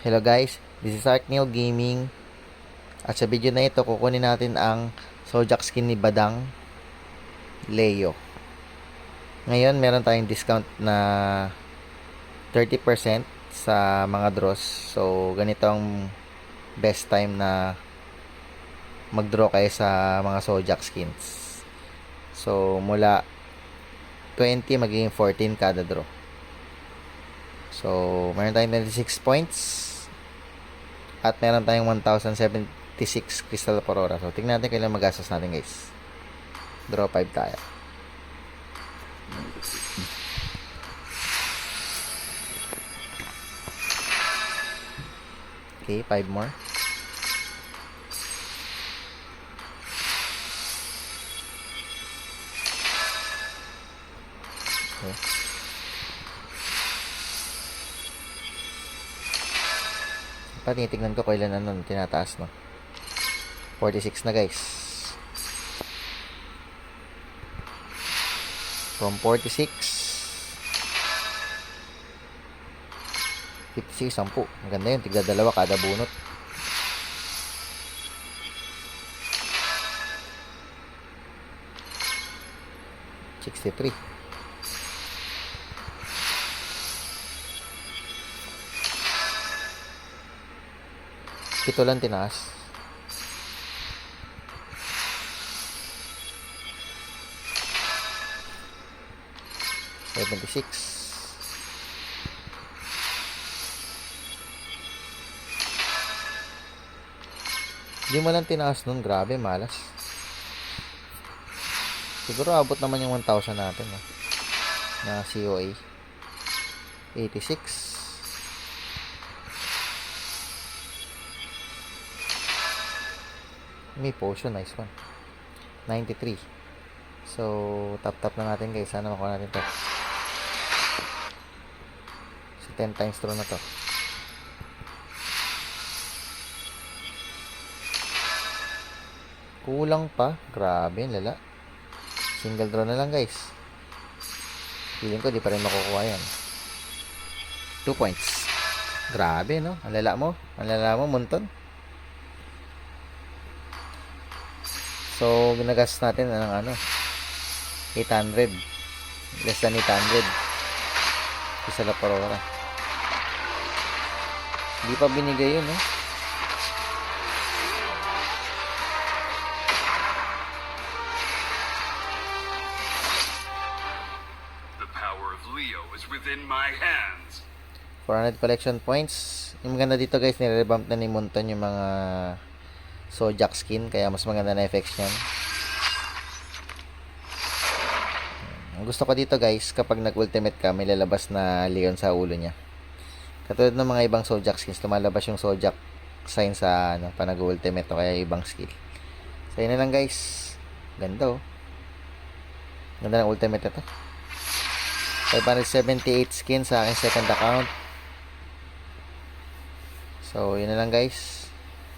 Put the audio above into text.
Hello guys, this is Ark Gaming. At sa video na ito, kukunin natin ang Sojak skin ni Badang Leo. Ngayon, meron tayong discount na 30% sa mga draws. So, ganito ang best time na mag-draw kayo sa mga Sojak skins. So, mula 20 magiging 14 kada draw. So, meron tayong 26 points. At meron tayong 1,076 Crystal Aurora. So, tingnan natin kailan magastos natin guys. Draw 5 tayo. Okay, 5 more. Okay. Pa, tinitignan ko kailan ano, tinataas, no? 46 na, guys. From 46, 56, 10. Maganda yun, tigda dalawa kada bunot. Sixty-three. Pito lang tinaas. Seventy-six. Di mo lang tinaas nun. Grabe, malas. Siguro abot naman yung 1,000 natin. No? Na COA. 86. May potion, nice one. 93. So, tap-tap na natin guys. Sana makuha natin to. So, 10 times throw na to. Kulang pa. Grabe, lala. Single draw na lang guys. Feeling ko di pa rin makukuha yan. 2 points. Grabe, no? Ang lala mo. Ang lala mo, Munton. So, ginagas natin ng ano, 800. Less than 800. Isa la parora. Hindi pa binigay yun, eh. Within my hands. 400 collection points. Yung maganda dito guys, nire-revamp na ni Munton yung mga Sojak skin, kaya mas maganda na effects niyan. Ang gusto ko dito guys, kapag nag-ultimate ka, may lalabas na leon sa ulo niya. Katulad ng mga ibang Sojak skins, lumalabas yung Sojak sign sa ano, pa nag-ultimate o kaya ibang skill. So yun na lang guys. Ganda oh. Ganda ng ultimate ito. 578 skins sa aking second account. So, yun na lang guys.